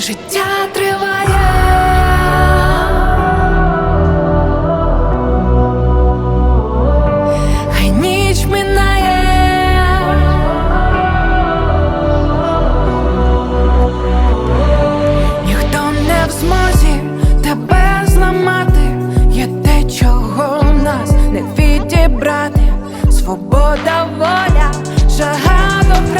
Життя триває. Хай ніч минає. Ніхто не в змозі тебе зламати. Є те, чого в нас не відібрати. Свобода, воля, жага до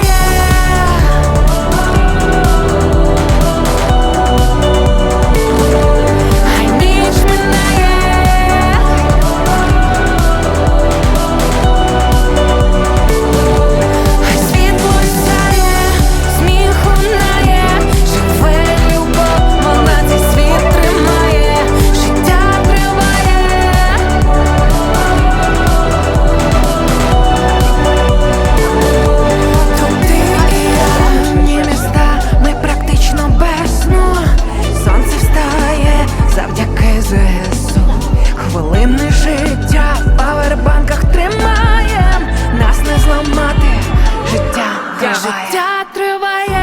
завдяки ЗСУ хвилини життя в павербанках тримаєм, нас не зламати, життя триває. життя триває.